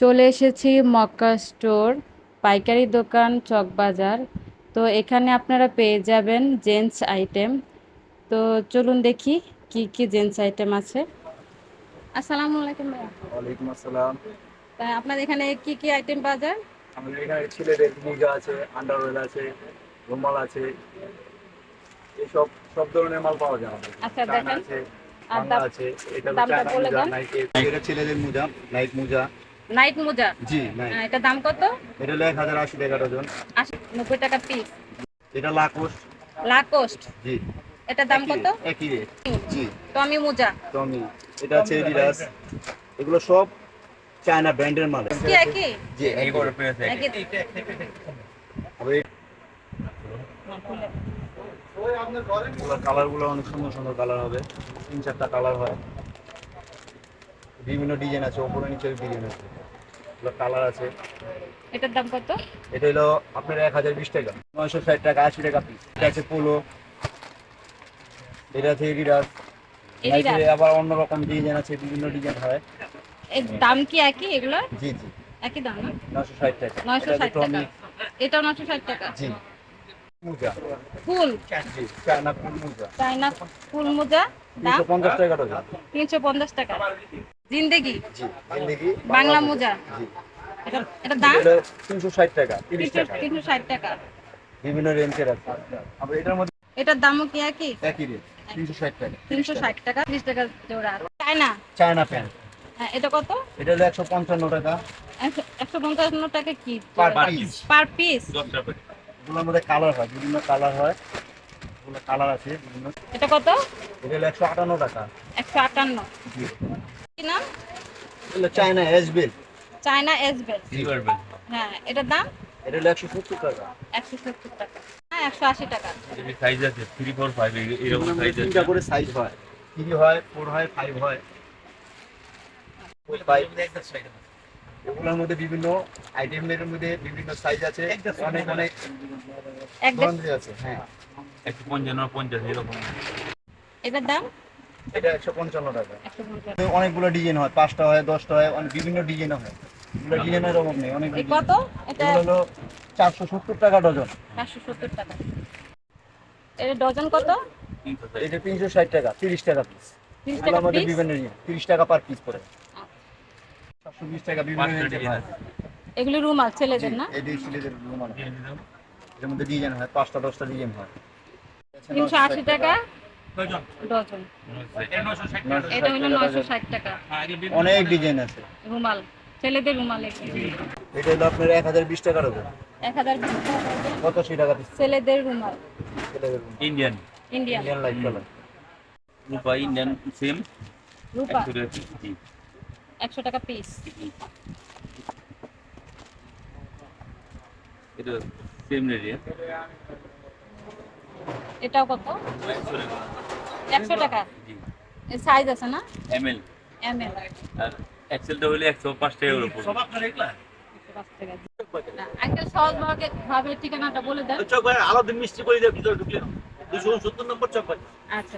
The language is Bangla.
চলে এসেছি মক্কা স্টোর পাইকারি দোকান চকবাজার তো এখানে আপনারা পেয়ে যাবেন জেন্টস আইটেম। তো চলুন দেখি কি কি জেন্টস আইটেম আছে। আসসালামু আলাইকুম ওয়ালাইকুম আসসালাম। তা আপনাদের এখানে কি কি আইটেম পাওয়া যায়? আমাদের এখানে ছেলেদের মুগা আছে আন্ডারওয়েল আছে রুমাল আছে এইসব সব ধরনের মাল পাওয়া যায় আচ্ছা, দেখেন। আছে আছে এটা ছেলেদের মোজা নাইক মোজা। নাইট মোজা। জি নাইক আহ, দাম কত? এটা এক হাজার আশি টাকা ডজন। আশি নব্বই টাকা পিস এটা লাকোস লাকোস্ট জি। এটার দাম কত? একই রেট জি। টমি মোজা। টমি এটা আছে এডিডাস এগুলো সব চায়না ব্র্যান্ডের মাল। কি একই? জি একই। একই কালারগুলো অনেক সুন্দর সুন্দর কালার হবে। তিন চারটা কালার হয়। বিভিন্ন ডিজাইন আছে ওপরে নিচে ডিজাইন আছে এগুলো কালার আছে। এটার দাম কত? এটা হলো আপনার এক হাজার বিশ টাকা। নয়শো ষাট টাকা আশি টাকা পিস এটা আছে পোলো এটা আছে এডিডাস আবার অন্যরকম ডিজাইন আছে বিভিন্ন ডিজাইন হয়। এর দাম কি একই এগুলো জি জি। একই দাম না? নয়শো ষাট টাকা। নয়শো ষাট টাকা। এটাও নয়শো ষাট টাকা? জি। ফুল। চায়না ফুল মুজা। দাম তিনশো পঞ্চাশ টাকা জিন্দেগি? বাংলা মোজা। এটা দাম? তিনশো ষাট টাকা তিনশো ষাট টাকা। বিভিন্ন রেঞ্জের আছে। আবার এটার মধ্যে এটার দামও কি একই? একই রেট টাকা। টাকা ত্রিশ টাকা জোড়া। চায়না? China pant. হ্যাঁ এটা কত? এটা হলো একশো পঞ্চান্ন টাকা। একশো- একশো পঞ্চান্ন টাকা কি? পার পিস পার পিস এগুলোর মধ্যে কালার হয় বিভিন্ন কালার হয়। এগুলো কালার আছে বিভিন্ন। এটা কত? এটা হলো একশো আটান্ন টাকা। একশো আটান্ন। জি। কি নাম? এগুলো চায়না এসবেল চায়না এসবেল হ্যাঁ এটার দাম? এটা হলো একশো সত্তর টাকা। একশো সত্তর টাকা। হ্যাঁ একশো আশি টাকা। সাইজ আছে? থ্রি ফোর ফাইভ এরকম সাইজ তিনটা করে সাইজ হয়। থ্রি হয় ফোর হয় ফাইভ হয়। ফাইভ এগুলোর মধ্যে বিভিন্ন আইটেমের মধ্যে বিভিন্ন সাইজ আছে। অনেক অনেক এক আছে হ্যাঁ। একশো পঞ্চান্ন পঞ্চাশ এরকম। এটার দাম? এটা একশো পঞ্চান্ন টাকা। অনেকগুলো ডিজাইন হয় পাঁচটা হয় দশটা হয় অনেক বিভিন্ন ডিজাইন হয়। এগুলো ডিজাইনের অভাব নেই অনেক কত? এটা হলো চারশো সত্তর টাকা ডজন। চারশো সত্তর টাকা। এটা ডজন কত? তিনশো এটা তিনশো ষাট টাকা তিরিশ টাকা পিস তিরিশ টাকা মধ্যে পিস বিভিন্ন তিরিশ টাকা পার পিস পড়ে সাতশো বিশ টাকা বিভিন্ন রেঞ্জের এগুলি রুমাল ছেলেদের না? এই দিয়ে ছেলেদের রুমাল হয়। এর মধ্যে ডিজাইন হয় পাঁচটা দশটা ডিজাইন হয়। তিনশো আশি টাকা? ডজন এটা হলো নয়শো ষাট টাকা। অনেক ডিজাইন আছে। রুমাল। ছেলেদের রুমাল। এটা হলো আপনার এক হাজার বিশ টাকার হবে এক হাজার বিশ টাকা। ডজন। টাকা ছেলেদের রুমাল। ছেলেদের রুমাল। Indian Indian Indian light colour Rupa Indian same Rupa. জি। একশো টাকা পিস এটা সেম রেট এটাও কত? একশো টাকা। সাইজ আছে না? এম এল এম এল আর এক্সেলটা হলে একশো পাঁচ টাকা। পড়বে আঙ্কেল সহজ ভাবে ঠিকানাটা বলে দেন। চক ভাই আলাদিন মিষ্টি করে দিয়ে ভিতরে ঢুকলে দুশো সত্তর নম্বর চক ভাই। আচ্ছা।